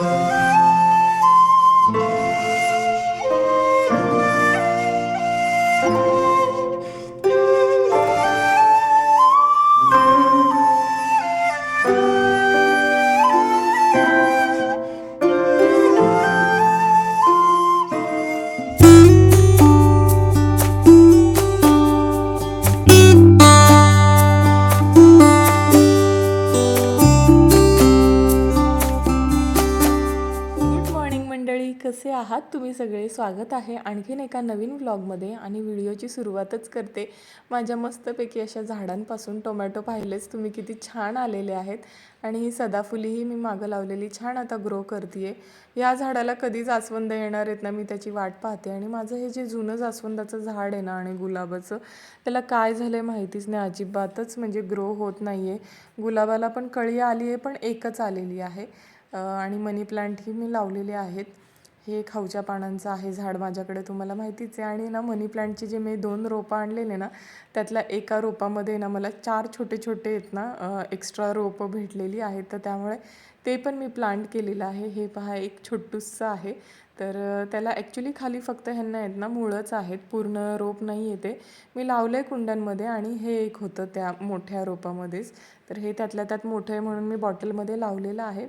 Música कसे आहात? तुम्ही सगळे स्वागत आहे आणखीन एका नवीन व्लॉगमध्ये आणि व्हिडिओची सुरुवातच करते. माझ्या मस्तपैकी अशा झाडांपासून टोमॅटो पाहिलेच तुम्ही किती छान आलेले आहेत. आणि ही सदाफुलीही मी मागं लावलेली छान आता ग्रो करते या झाडाला कधी जास्वंद येणार आहेत ना मी त्याची वाट पाहते. आणि माझं हे जे जुनं जास्वंदाचं झाड आहे ना आणि गुलाबाचं त्याला काय झालं आहे माहितीच नाही. अजिबातच म्हणजे ग्रो होत नाही आहे गुलाबाला पण कळी आली आहे पण एकच आलेली आहे. आणि मनी प्लांटही मी लावलेले आहेत. हे खाऊच्या पानांचं आहे झाड माझ्याकडे तुम्हाला माहितीच आहे. आणि ना मनी प्लांटचे जे मी दोन रोपं आणलेले ना त्यातल्या एका रोपामध्ये ना मला चार छोटे छोटे आहेत ना एक्स्ट्रा रोपं भेटलेली आहेत. तर त्यामुळे ते पण मी प्लांट केलेलं आहे. हे पहा एक छोटूसं आहे. तर त्याला ॲक्च्युली खाली फक्त ह्यांना आहेत ना मुळंच आहेत. पूर्ण रोप नाही येते मी लावलं आहे कुंड्यांमध्ये आणि हे एक होतं त्या मोठ्या रोपामध्येच. तर हे त्यातल्या त्यात मोठं आहे म्हणून मी बॉटलमध्ये लावलेलं आहे.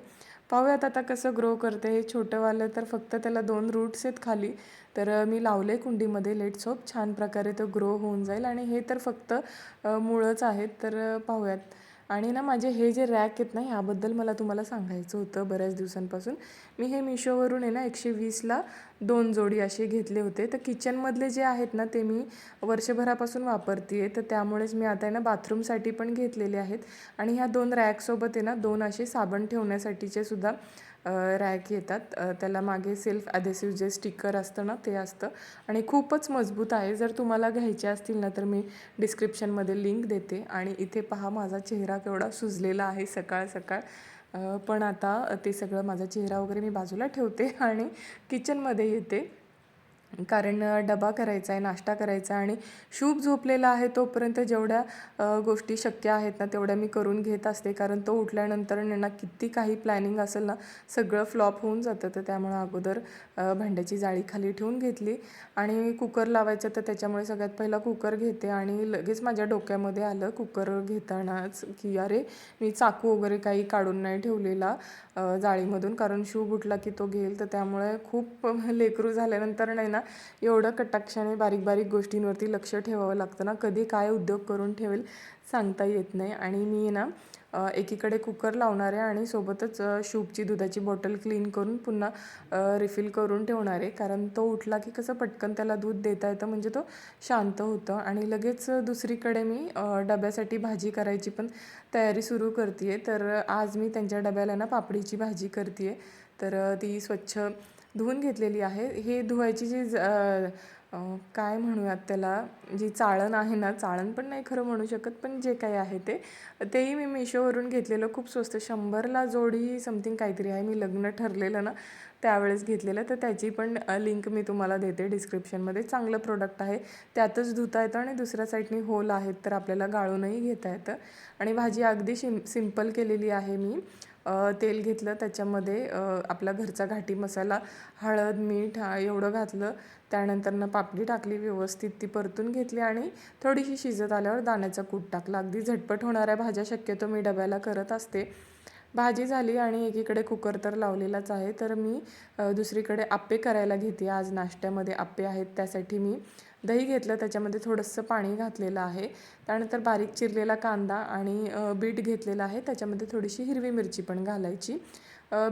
पाहूयात आता कसं ग्रो करते. हे छोटंवालं तर फक्त त्याला दोन रूट्स आहेत खाली. तर मी लावले कुंडीमध्ये लेट्स होप छान प्रकारे तो ग्रो होऊन जाईल. आणि हे तर फक्त मुळंच आहेत. तर पाहूयात. आणि ना माझे हे जे रॅक आहेत ना ह्याबद्दल मला तुम्हाला सांगायचं होतं बऱ्याच दिवसांपासून. मी हे मिशोवरून आहे ना एकशे वीसला दोन जोडी असे घेतले होते. तर किचनमधले जे आहेत ना ते मी वर्षभरापासून वापरते आहे तर त्यामुळेच मी आता आहे ना बाथरूमसाठी पण घेतलेले आहेत. आणि ह्या दोन रॅकसोबत आहे ना दोन असे साबण ठेवण्यासाठीचे सुद्धा रॅक येतात. त्याला मागे सेल्फ ॲधेसिव्ह जे स्टिकर असतं ना ते असतं. आणि खूपच मजबूत आहे. जर तुम्हाला घ्यायचे असतील ना तर मी डिस्क्रिप्शनमध्ये लिंक देते. आणि इथे पहा माझा चेहरा केवढा सुजलेला आहे सकाळ सकाळ. पण आता ते सगळं माझा चेहरा वगैरे मी बाजूला ठेवते आणि किचनमध्ये येते. कारण डबा करायचा आहे नाश्ता करायचा आहे आणि शूभ झोपलेला आहे तोपर्यंत जेवढ्या गोष्टी शक्य आहेत ना तेवढ्या मी करून घेत असते. कारण तो उठल्यानंतर ना किती काही प्लॅनिंग असेल ना सगळं फ्लॉप होऊन जातं. तर त्यामुळं अगोदर भांड्याची जाळी खाली ठेवून घेतली आणि कुकर लावायचं तर त्याच्यामुळे सगळ्यात पहिला कुकर घेते आणि लगेच माझ्या डोक्यामध्ये आलं कुकर घेतानाच की अरे मी चाकू वगैरे काही काढून नाही ठेवलेला जाळीमधून. कारण शूभ उठला की तो घेईल. तर त्यामुळे खूप लेकरू झाल्यानंतर नाही ना एवढं कटाक्षाने बारीक बारीक गोष्टींवरती लक्ष ठेवावं लागतं ना. कधी काय उद्योग करून ठेवेल सांगता येत नाही. आणि मी ना एकीकडे कुकर लावणार आहे आणि सोबतच शूपची दुधाची बॉटल क्लीन करून पुन्हा रिफिल करून ठेवणार आहे. कारण तो उठला की कसं पटकन त्याला दूध देता येतं म्हणजे तो शांत होतं. आणि लगेच दुसरीकडे मी डब्यासाठी भाजी करायची पण तयारी सुरू करते आहे तर आज मी त्यांच्या डब्याला ना पापडीची भाजी करते आहे तर ती स्वच्छ धुवून घेतलेली आहे. हे धुवायची जी ज- काय म्हणूयात त्याला जी चाळण आहे ना चाळण पण नाही खरं म्हणू शकत पण जे काही आहे ते तेही मी मिशोवरून घेतलेलं. खूप स्वस्त शंभरला जोडी समथिंग काहीतरी आहे. मी लग्न ठरलेलं ना त्यावेळेस घेतलेलं. तर त्याची पण लिंक मी तुम्हाला देते डिस्क्रिप्शनमध्ये चांगलं प्रोडक्ट आहे. त्यातच धुता येतं आणि दुसऱ्या साईडनी होल आहेत तर आपल्याला गाळूनही घेता येतं. आणि भाजी अगदी शिम सिंपल केलेली आहे मी. तेल घेतलं. त्याच्यामध्ये आपला घरचा घाटी मसाला हळद मीठ हा एवढं घातलं. त्यानंतर ना पापडी टाकली व्यवस्थित. ती परतून घेतली आणि थोडीशी शिजत आल्यावर दाण्याचा कूट टाकला. अगदी झटपट होणाऱ्या भाज्या शक्यतो मी डब्याला करत असते. भाजी झाली आणि एकीकडे कुकर तर लावलेलाच आहे. तर मी दुसरीकडे आप्पे करायला घेते. आज नाश्त्यामध्ये आप्पे आहेत. त्यासाठी मी दही घेतलं त्याच्यामध्ये थोडंसं पाणी घातलेलं आहे. त्यानंतर बारीक चिरलेला कांदा आणि बीट घेतलेला आहे. त्याच्यामध्ये थोडीशी हिरवी मिरची पण घालायची.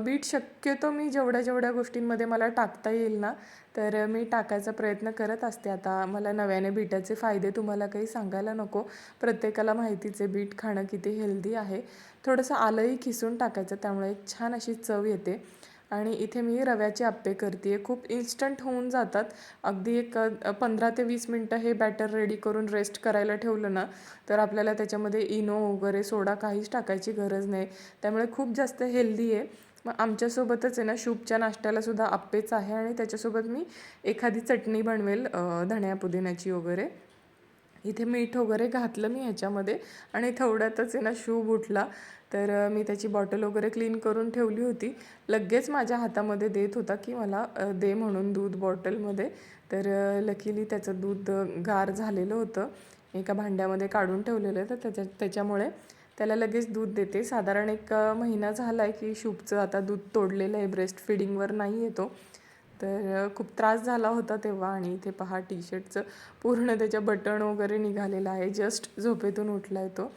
बीट शक्यतो मी जेवढ्या जेवढ्या गोष्टींमध्ये मला टाकता येईल ना तर मी टाकायचा प्रयत्न करत असते. आता मला नव्याने बीटाचे फायदे तुम्हाला काही सांगायला नको. प्रत्येकाला माहितीचे बीट खाणं किती हेल्दी आहे. थोडंसं आलंही खिसून टाकायचं त्यामुळे एक छान अशी चव येते. आणि इथे मी रव्याचे आप्पे करते आहे खूप इन्स्टंट होऊन जातात. अगदी एक पंधरा ते वीस मिनटं हे बॅटर रेडी करून रेस्ट करायला ठेवलं ना तर आपल्याला त्याच्यामध्ये इनो वगैरे सोडा काहीच टाकायची गरज नाही. त्यामुळे खूप जास्त हेल्दी आहे. मग आमच्यासोबतच आहे ना शूपच्या नाश्त्यालासुद्धा आप्पेच आहे आणि त्याच्यासोबत मी एखादी चटणी बनवेल धण्या पुदिन्याची वगैरे. इथे मीठ वगैरे घातलं मी ह्याच्यामध्ये आणि थोड्यातच आहे ना शू उठला तर मी त्याची बॉटल वगैरे क्लीन करून ठेवली होती. लगेच माझ्या हातामध्ये देत होता की मला दे म्हणून दूध बॉटलमध्ये. तर लकीली त्याचं दूध गार झालेलं होतं. एका भांड्यामध्ये काढून ठेवलेलं तर त्याच्या त्याच्यामुळे त्याला लगेच दूध देते. साधारण एक महिना झाला आहे की शूपचं आता दूध तोडलेलं आहे. ब्रेस्ट फिडिंगवर नाही येतो. तर खूप त्रास झाला होता तेव्हा आणि इथे पहा टी शर्टचं पूर्ण त्याच्या बटण वगैरे निघालेलं आहे. जस्ट झोपेतून उठला आहे तो.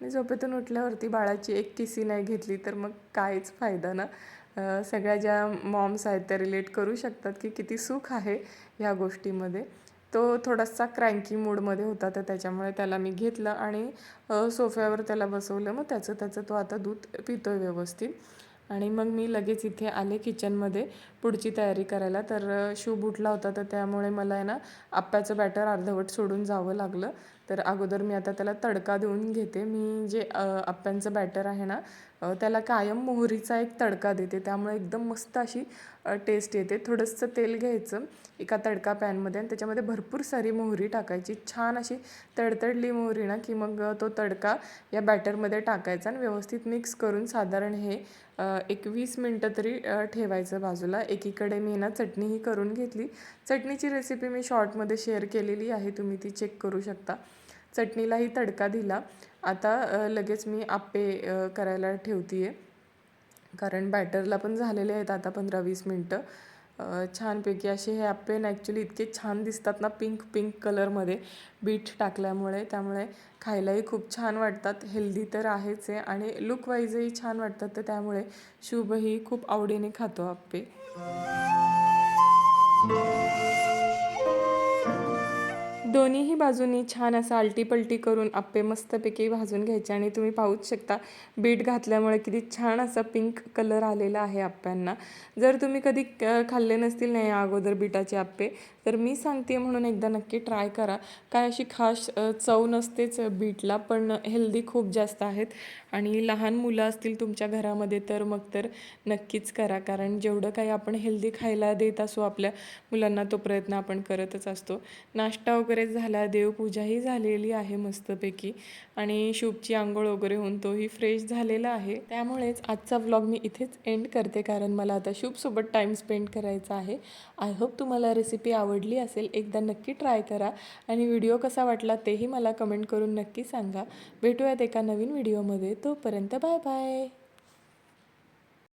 आणि झोपेतून उठल्यावरती बाळाची एक किसी नाही घेतली तर मग काहीच फायदा ना. सगळ्या ज्या मॉम्स आहेत त्या रिलेट करू शकतात की किती सुख आहे ह्या गोष्टीमध्ये. तो थोडासा क्रँकी मूडमध्ये होता तर त्याच्यामुळे त्याला मी घेतलं आणि सोफ्यावर त्याला बसवलं. मग त्याचं त्याचं तो आता दूध पितो आहे व्यवस्थित. आणि मग मी लगेच इथे आले किचनमध्ये पुढची तयारी करायला. तर शू बुटला उठला होता तर त्यामुळे मला आहे ना आप्प्याचं बॅटर अर्धवट सोडून जावं लागलं. तर अगोदर मी आता त्याला तडका देऊन घेते. मी जे आप्प्यांचं बॅटर आहे ना त्याला कायम मोहरीचा एक तडका देते. त्यामुळे एकदम मस्त अशी टेस्ट येते. थोडंसं तेल घ्यायचं एका तडका पॅनमध्ये आणि त्याच्यामध्ये भरपूर सारी मोहरी टाकायची. छान अशी तडतडली मोहरी ना की मग तो तडका या बॅटरमध्ये टाकायचा आणि व्यवस्थित मिक्स करून साधारण हे एकवीस एक वीस मिनटं तरी ठेवायचं बाजूला. एकीकडे मी ना चटणीही करून घेतली. चटणीची रेसिपी मी शॉर्टमध्ये शेअर केलेली आहे तुम्ही ती चेक करू शकता. चटणीलाही तडका दिला. आता लगेच मी आप्पे करायला ठेवते आहे कारण बॅटरला पण झालेले आहेत आता पंधरा वीस मिनटं. छानपैकी असे हे आप्पे ॲक्च्युली इतके छान दिसतात ना पिंक पिंक कलरमध्ये बीट टाकल्यामुळे. त्यामुळे खायलाही खूप छान वाटतात. हेल्दी तर आहेच आहे आणि लुकवाईजही छान वाटतात. तर त्यामुळे शुभही खूप आवडीने खातो आप्पे. दोन्हीही बाजूनी छान असं आलटीपलटी करून आप्पे मस्तपैकी भाजून घ्यायचे आणि तुम्ही पाहूच शकता बीट घातल्यामुळे किती छान असा पिंक कलर आलेला आहे आप्प्यांना. जर तुम्ही कधी खाल्ले नसतील नाही अगोदर बीटाचे आप्पे तर मी सांगते म्हणून एकदा नक्की ट्राय करा. काय अशी खास चव नसतेच बीटला पण हेल्दी खूप जास्त आहेत. आणि लहान मुलं असतील तुमच्या घरामध्ये तर मग तर नक्कीच करा. कारण जेवढं काही आपण हेल्दी खायला देत असू आपल्या मुलांना तो प्रयत्न आपण करतच असतो. नाश्ता वगैरे वगैरे झाला देवपूजाही झालेली आहे मस्तपैकी. आणि शुभची आंघोळ वगैरे होऊन तोही फ्रेश झालेला आहे. त्यामुळेच आजचा व्लॉग मी इथेच एंड करते कारण मला आता शुभसोबत टाईम स्पेंड करायचा आहे. आय होप तुम्हाला रेसिपी आवडली असेल एकदा नक्की ट्राय करा. आणि व्हिडिओ कसा वाटला तेही मला कमेंट करून नक्की सांगा. भेटूयात एका नवीन व्हिडिओमध्ये तोपर्यंत बाय बाय